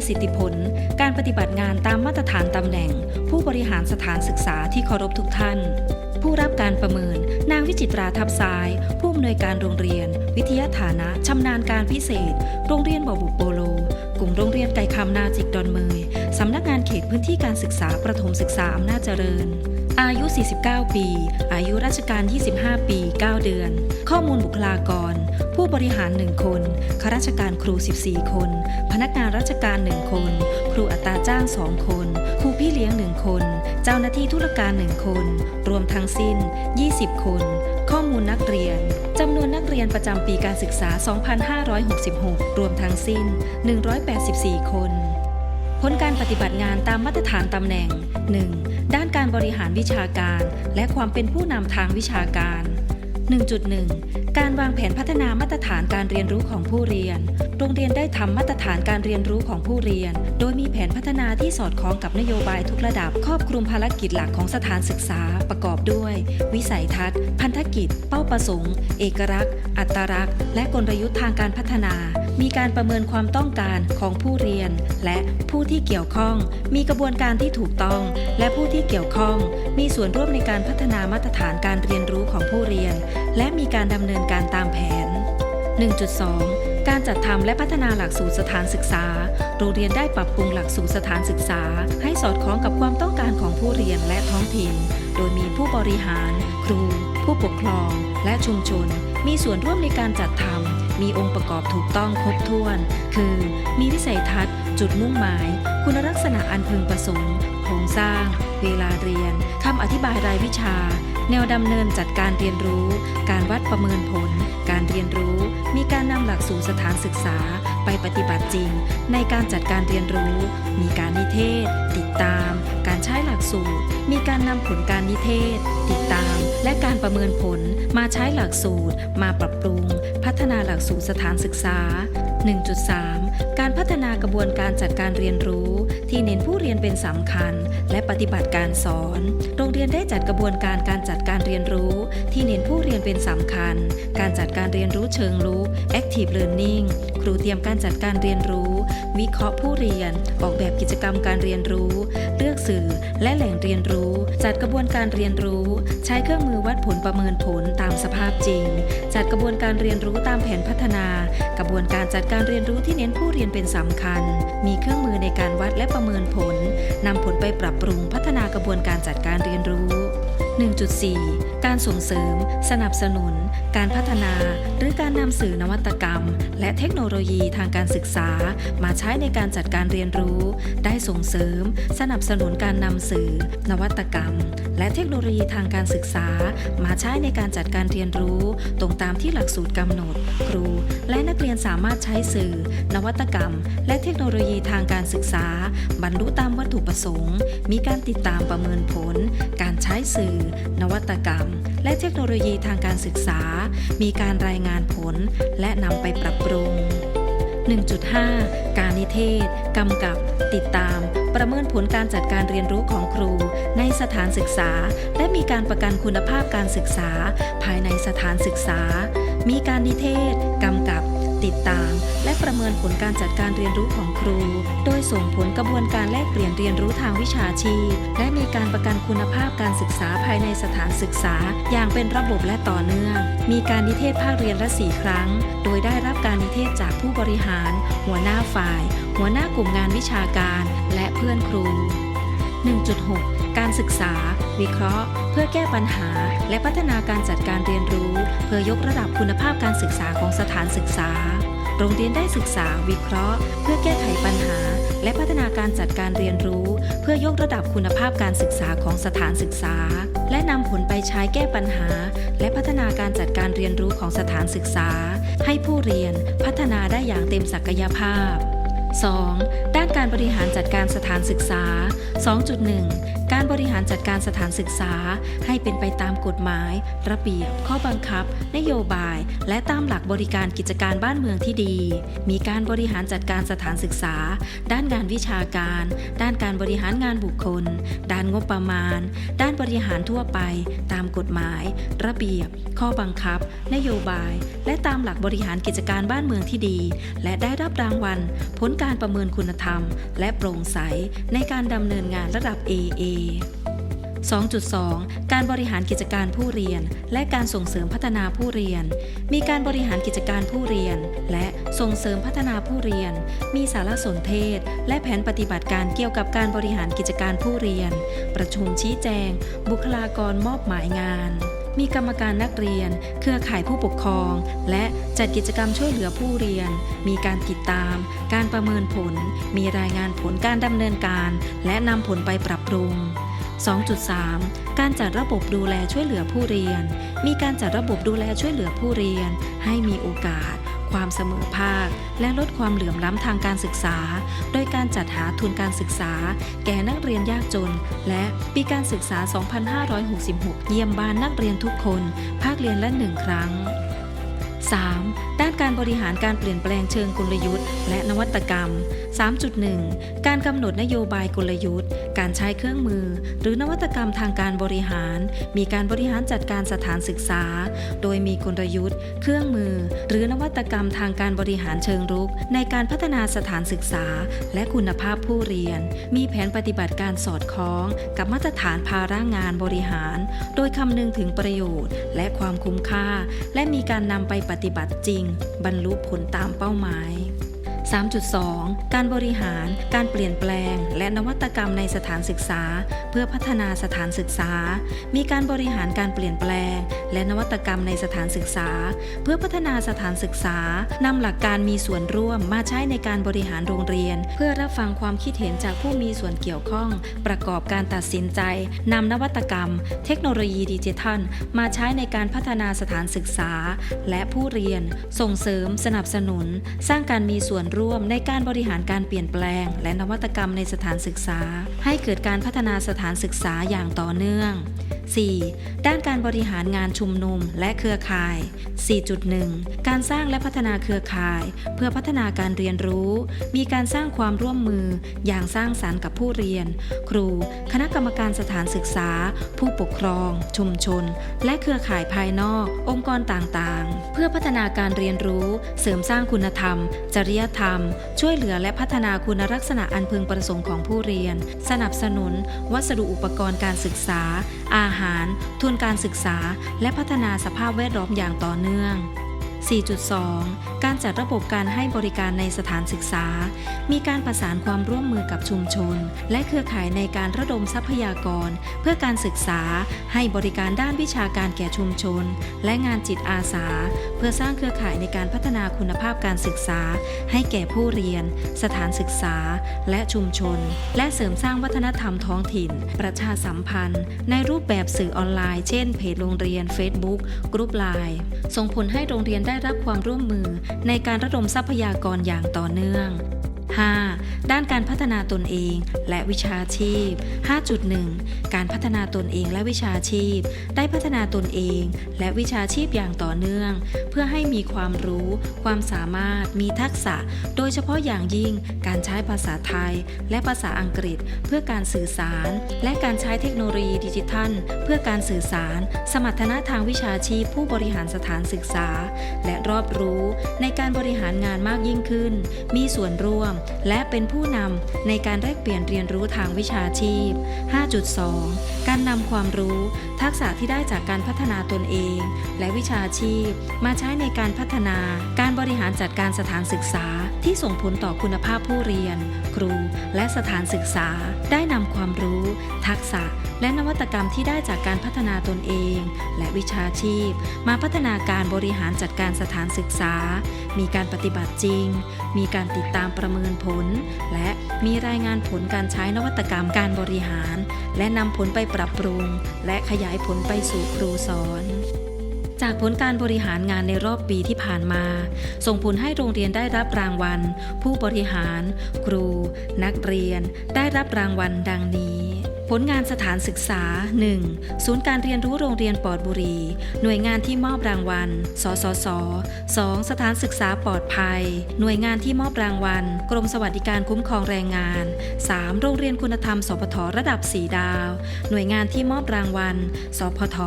ประสิทธิผล การปฏิบัติงานตามมาตรฐานตำแหน่ง ผู้บริหารสถานศึกษาที่เคารพทุกท่าน ผู้รับการประเมิน นางวิจิตราทับซ้าย ผู้อำนวยการโรงเรียน วิทยาฐานะชำนาญการพิเศษ โรงเรียนบ่อบุโปโล กลุ่มโรงเรียนไก่คำนาจิกดอนเมยสำนักงานเขตพื้นที่การศึกษาประถมศึกษาอำนาจเจริญอายุ 49 ปี อายุราชการ 25 ปี 9 เดือน ข้อมูลบุคลากร ผู้บริหาร 1 คน ข้าราชการครู 14 คน พนักงานราชการ 1 คน ครูอัตราจ้าง 2 คน ครูพี่เลี้ยง 1 คน เจ้าหน้าที่ธุรการ 1 คน รวมทั้งสิ้น 20 คน ข้อมูลนักเรียน จำนวนนักเรียนประจำปีการศึกษา 2566 รวมทั้งสิ้น 184 คน ผลการปฏิบัติงานตามมาตรฐานตำแหน่ง 1. ด้านการบริหารวิชาการ และความเป็นผู้นำทางวิชาการ 1.1การวางแผนพัฒนามาตรฐานการเรียนรู้ของผู้เรียน โรงเรียนได้ทำมาตรฐานการเรียนรู้ของผู้เรียน โดยมีแผนพัฒนาที่สอดคล้องกับนโยบายทุกระดับ ครอบคลุมภารกิจหลักของสถานศึกษา ประกอบด้วย วิสัยทัศน์ พันธกิจ เป้าประสงค์ เอกลักษณ์ อัตลักษณ์ และกลยุทธ์ทางการพัฒนา มีการประเมินความต้องการของผู้เรียน และผู้ที่เกี่ยวข้อง มีกระบวนการที่ถูกต้อง และผู้ที่เกี่ยวข้อง มีส่วนร่วมในการพัฒนามาตรฐานการเรียนรู้ของผู้เรียน และมีการดำเนินการตามแผน 1.2 การจัดทำและพัฒนาหลักสูตรสถานศึกษา โรงเรียนได้ปรับปรุงหลักสูตรสถานศึกษา ให้สอดคล้องกับความต้องการของผู้เรียนและท้องถิ่น โดยมีผู้บริหาร ครู ผู้ปกครอง และชุมชน มีส่วนร่วมในการจัดทำมีองค์ประกอบถูกต้องครบถ้วน คือ มีวิสัยทัศน์ จุดมุ่งหมาย คุณลักษณะอันพึงประสงค์โครงสร้าง เวลาเรียนคำอธิบายรายวิชา แนวดำเนินจัดการเรียนรู้ การวัดประเมินผล การเรียนรู้ มีการนำหลักสู่สถานศึกษา ไปปฏิบัติจริง ในการจัดการเรียนรู้ มีการนิเทศ ติดตาม การใช้หลักสูตร มีการนำผลการนิเทศ ติดตาม และการประเมินผล มาใช้หลักสูตร มาปรับปรุง พัฒนาหลักสูตรสถานศึกษา 1.3 การพัฒนากระบวนการจัดการเรียนรู้ ที่เน้นผู้เรียนเป็นสำคัญ และปฏิบัติการสอน โรงเรียนได้จัดกระบวนการการจัดการเรียนรู้ ที่เน้นผู้เรียนเป็นสำคัญ การจัดการเรียนรู้เชิงลุก active learning ครูเตรียมการจัดการเรียนรู้ วิเคราะห์ผู้เรียน ออกแบบกิจกรรมการเรียนรู้ เลือกสื่อและแหล่งเรียนรู้ จัดกระบวนการเรียนรู้ ใช้เครื่องมือวัดผลประเมินผลตามสภาพจริง จัดกระบวนการเรียนรู้ตามแผนพัฒนา กระบวนการจัดการเรียนรู้ที่เน้นผู้เรียนเป็นสำคัญ มีเครื่องมือในการวัดและประเมินผลนำผลไปปรับปรุงพัฒนากระบวนการจัดการเรียนรู้ 1.4การส่งเสริม สนับสนุน การพัฒนา หรือการนำสื่อนวัตกรรม และเทคโนโลยีทางการศึกษา มาใช้ในการจัดการเรียนรู้ ได้ส่งเสริม สนับสนุนการนำสื่อ นวัตกรรม และเทคโนโลยีทางการศึกษา มาใช้ในการจัดการเรียนรู้ ตรงตามที่หลักสูตรกำหนด ครู และนักเรียนสามารถใช้สื่อ นวัตกรรม และเทคโนโลยีทางการศึกษา บรรลุตามวัตถุประสงค์ มีการติดตามประเมินผล การใช้สื่อ นวัตกรรมและเทคโนโลยีทางการศึกษา มีการรายงานผลและนำไปปรับปรุง 1.5 การนิเทศ กำกับ ติดตาม ประเมินผลการจัดการเรียนรู้ของครู ในสถานศึกษา และมีการประกันคุณภาพการศึกษา ภายในสถานศึกษา มีการนิเทศ กำกับ ติดตาม และประเมินผลการจัดการเรียนรู้ของครู โดยส่งผลกระบวนการแลกเปลี่ยนเรียนรู้ทางวิชาชีพ และมีการประกันคุณภาพการศึกษาภายในสถานศึกษา อย่างเป็นระบบและต่อเนื่อง มีการนิเทศภาคเรียนละสี่ครั้ง โดยได้รับการนิเทศจากผู้บริหาร หัวหน้าฝ่าย หัวหน้ากลุ่มงานวิชาการ และเพื่อนครู 1.6 การศึกษา วิเคราะห์ เพื่อแก้ปัญหา และพัฒนาการจัดการเรียนรู้ เพื่อยกระดับคุณภาพการศึกษาของสถานศึกษา โรงเรียนได้ศึกษาวิเคราะห์ เพื่อแก้ไขปัญหา และพัฒนาการจัดการเรียนรู้ เพื่อยกระดับคุณภาพการศึกษาของสถานศึกษา และนำผลไปใช้แก้ปัญหา และพัฒนาการจัดการเรียนรู้ของสถานศึกษา ให้ผู้เรียนพัฒนาได้อย่างเต็มศักยภาพ 2. ด้านการบริหารจัดการสถานศึกษา 2.1 การบริหารจัดการสถานศึกษา ให้เป็นไปตามกฎหมาย ระเบียบ ข้อบังคับ นโยบาย และตามหลักบริการกิจการบ้านเมืองที่ดี มีการบริหารจัดการสถานศึกษา ด้านงานวิชาการ ด้านการบริหารงานบุคคล ด้านงบประมาณ ด้านบริหารทั่วไป ตามกฎหมาย ระเบียบ ข้อบังคับ นโยบาย และตามหลักบริหารกิจการบ้านเมืองที่ดี และได้รับรางวัลผลการประเมินคุณธรรม และโปร่งใสในการดำเนินงานระดับ AA 2.2 การบริหารกิจการผู้เรียน และการส่งเสริมพัฒนาผู้เรียน มีการบริหารกิจการผู้เรียน และส่งเสริมพัฒนาผู้เรียน มีสารสนเทศ และแผนปฏิบัติการเกี่ยวกับการบริหารกิจการผู้เรียน ประชุมชี้แจง บุคลากรมอบหมายงาน มีกรรมการนักเรียน เครือข่ายผู้ปกครอง และจัดกิจกรรมช่วยเหลือผู้เรียน มีการติดตาม การประเมินผล มีรายงานผลการดำเนินการ และนำผลไปปรับปรุง 2.3 การจัดระบบดูแลช่วยเหลือผู้เรียน มีการจัดระบบดูแลช่วยเหลือผู้เรียน ให้มีโอกาส ความเสมอภาค และลดความเหลื่อมล้ำทางการศึกษา โดยการจัดหาทุนการศึกษา แก่นักเรียนยากจน และปีการศึกษา 2566 เยี่ยมบ้านนักเรียนทุกคน ภาคเรียนละหนึ่งครั้ง 3. ด้านการบริหารการเปลี่ยนแปลงเชิงกลยุทธ์ และนวัตกรรม 3.1 การกำหนดนโยบายกลยุทธ์ การใช้เครื่องมือ หรือนวัตกรรมทางการบริหาร มีการบริหารจัดการสถานศึกษา โดยมีกลยุทธ์ เครื่องมือ หรือนวัตกรรมทางการบริหารเชิงรุก ในการพัฒนาสถานศึกษา และคุณภาพผู้เรียน มีแผนปฏิบัติการสอดคล้อง กับมาตรฐานภาระงานบริหาร โดยคำนึงถึงประโยชน์ และความคุ้มค่า และมีการนำไปปฏิบัติจริง บรรลุผลตามเป้าหมาย 3.2 การบริหาร การเปลี่ยนแปลง และนวัตกรรมในสถานศึกษา เพื่อพัฒนาสถานศึกษา มีการบริหารการเปลี่ยนแปลง และนวัตกรรมในสถานศึกษา เพื่อพัฒนาสถานศึกษานำหลักการมีส่วนร่วมมาใช้ในการบริหารโรงเรียน เพื่อรับฟังความคิดเห็นจากผู้มีส่วนเกี่ยวข้อง ประกอบการตัดสินใจนำนวัตกรรม เทคโนโลยีดิจิทัล มาใช้ในการพัฒนาสถานศึกษา และผู้เรียน ส่งเสริม สนับสนุน สร้างการมีส่วนร่วมในการบริหารการเปลี่ยนแปลง และนวัตกรรมในสถานศึกษา ให้เกิดการพัฒนาสถานศึกษาอย่างต่อเนื่อง 4. ด้านการบริหารงานชุมนุมและเครือข่าย 4.1 การสร้างและพัฒนาเครือข่าย เพื่อพัฒนาการเรียนรู้ มีการสร้างความร่วมมืออย่างสร้างสรรค์กับผู้เรียน ครู คณะกรรมการสถานศึกษา ผู้ปกครอง ชุมชน และเครือข่ายภายนอก องค์กรต่างๆ เพื่อพัฒนาการเรียนรู้ เสริมสร้างคุณธรรม จริยธรรมช่วยเหลือและพัฒนาคุณลักษณะอันพึงประสงค์ของผู้เรียน สนับสนุน วัสดุอุปกรณ์การศึกษา อาหาร ทุนการศึกษา และพัฒนาสภาพแวดล้อมอย่างต่อเนื่อง 4.2 การจัดระบบการให้บริการในสถานศึกษา มีการประสานความร่วมมือกับชุมชน และเครือข่ายในการระดมทรัพยากร เพื่อการศึกษา ให้บริการด้านวิชาการแก่ชุมชน และงานจิตอาสา เพื่อสร้างเครือข่ายในการพัฒนาคุณภาพการศึกษา ให้แก่ผู้เรียน สถานศึกษา และชุมชน และเสริมสร้างวัฒนธรรมท้องถิ่น ประชาสัมพันธ์ ในรูปแบบสื่อออนไลน์ เช่น เพจโรงเรียน Facebook กรุ๊ปไลน์ส่งผลให้โรงเรียนได้รับความร่วมมือในการระดมทรัพยากรอย่างต่อเนื่อง 5. ด้านการพัฒนาตนเองและวิชาชีพ 5.1 การพัฒนาตนเองและวิชาชีพ ได้พัฒนาตนเองและวิชาชีพอย่างต่อเนื่อง เพื่อให้มีความรู้ ความสามารถ มีทักษะ โดยเฉพาะอย่างยิ่งการใช้ภาษาไทย และภาษาอังกฤษ เพื่อการสื่อสาร และการใช้เทคโนโลยีดิจิทัล เพื่อการสื่อสาร สมรรถนะทางวิชาชีพ ผู้บริหารสถานศึกษา และรอบรู้ในการบริหารงานมากยิ่งขึ้น มีส่วนร่วมและเป็นผู้นำในการแลกเปลี่ยนเรียนรู้ทางวิชาชีพ 5.2 การนำความรู้ ทักษะที่ได้จากการพัฒนาตนเอง และวิชาชีพ มาใช้ในการพัฒนา การบริหารจัดการสถานศึกษา ที่ส่งผลต่อคุณภาพผู้เรียน ครู และสถานศึกษา ได้นำความรู้ ทักษะ และนวัตกรรมที่ได้จากการพัฒนาตนเอง และวิชาชีพ มาพัฒนาการบริหารจัดการสถานศึกษา มีการปฏิบัติจริง มีการติดตามประเมินผล และมีรายงานผลการใช้นวัตกรรมการบริหาร และนำผลไปปรับปรุง และขยายผลไปสู่ครูสอนจากผลการบริหารงานในรอบปีที่ผ่านมา ส่งผลให้โรงเรียนได้รับรางวัล ผู้บริหาร ครู นักเรียน ได้รับรางวัลดังนี้ ผลงานสถานศึกษา 1. ศูนย์การเรียนรู้โรงเรียนปอดบุรี หน่วยงานที่มอบรางวัล สสส 2. สถานศึกษาปลอดภัย หน่วยงานที่มอบรางวัล กรมสวัสดิการคุ้มครองแรงงาน 3. โรงเรียนคุณธรรม สพทระดับ 4 ดาว หน่วยงานที่มอบรางวัล สพท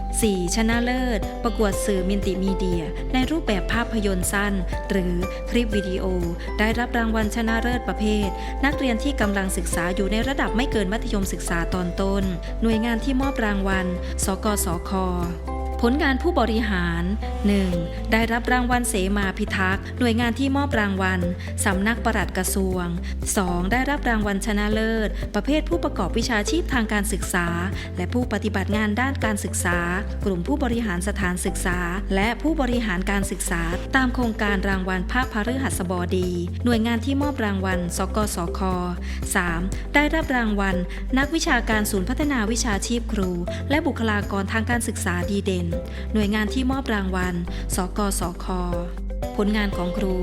4. ชนะเลิศ ประกวดสื่อมินติมีเดีย ในรูปแบบภาพยนตร์สั้น หรือคลิปวิดีโอ ได้รับรางวัลชนะเลิศประเภท นักเรียนที่กำลังศึกษาอยู่ในระดับไม่เกินมัธยมศึกศึกษาตอนต้น หน่วยงานที่มอบรางวัล สกสค ผลงานผู้บริหาร 1. ได้รับรางวัลเสมาพิทักษ์ หน่วยงานที่มอบรางวัล สำนักประหลัดกระทรวง 2. ได้รับรางวัลชนะเลิศ ประเภทผู้ประกอบวิชาชีพทางการศึกษา และผู้ปฏิบัติงานด้านการศึกษา กลุ่มผู้บริหารสถานศึกษา และผู้บริหารการศึกษา ตามโครงการรางวัลภาคพฤหัสบดี หน่วยงานที่มอบรางวัล สกสค 3. ได้รับรางวัล นักวิชาการศูนย์พัฒนาวิชาชีพครู และบุคลากรทางการศึกษาดีเด่นหน่วยงานที่มอบรางวัล สกสค ผลงานของครู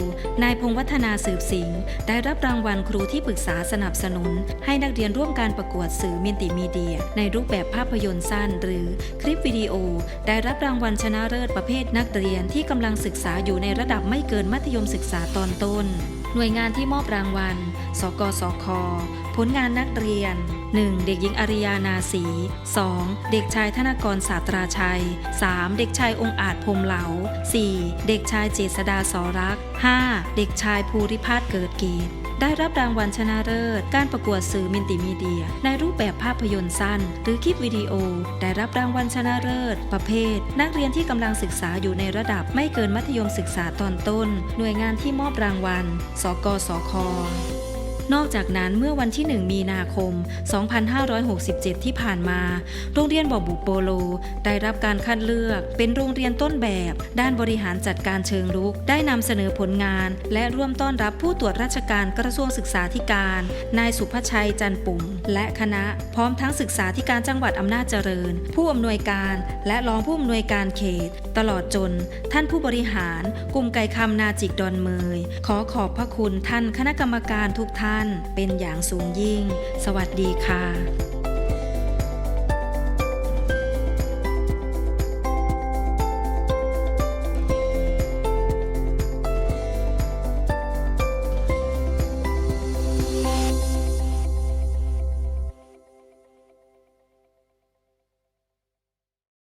นายพงวัฒนาสืบสิงห์ได้รับรางวัลครูที่ปรึกษาสนับสนุน ให้นักเรียนร่วมการประกวดสื่อมินติมีเดีย ในรูปแบบภาพยนตร์สั้น หรือคลิปวิดีโอ ได้รับรางวัลชนะเลิศประเภทนักเรียนที่กำลังศึกษาอยู่ในระดับไม่เกินมัธยมศึกษาตอนต้น หน่วยงานที่มอบรางวัล สกสค ผลงานนักเรียน 1. เด็กหญิงอาริยานาสี 2. เด็กชายธนกรศาสตราชัย 3. เด็กชายองค์อาจพรมเหลา 4. เด็กชายเจษดาสรัก 5. เด็กชายภูริพาสเกิดเกียรติ ได้รับรางวัลชนะเลิศ การประกวดสื่อมินติมีเดีย ในรูปแบบภาพยนตร์สั้น หรือคลิปวิดีโอ ได้รับรางวัลชนะเลิศ ประเภท นักเรียนที่กำลังศึกษาอยู่ในระดับไม่เกินมัธยมศึกษาตอนต้น หน่วยงานที่มอบรางวัล สกสค นอกจากนั้นเมื่อวันที่ 1 มีนาคม 2567 ที่ผ่านมา โรงเรียนบอบุโปโล ได้รับการคัดเลือก เป็นโรงเรียนต้นแบบ ด้านบริหารจัดการเชิงรุก ได้นำเสนอผลงาน และร่วมต้อนรับผู้ตรวจราชการกระทรวงศึกษาธิการ นายสุภชัยจันปุ่ม และคณะ พร้อมทั้งศึกษาธิการจังหวัดอำนาจเจริญ ผู้อำนวยการและรองผู้อำนวยการเขต ตลอดจน ท่านผู้บริหารกลุ่มไก่คำนาจิกดอนเมย ขอขอบพระคุณท่านคณะกรรมการทุกท่านานเป็นอย่างสูงยิ่ง สวัสดีค่ะ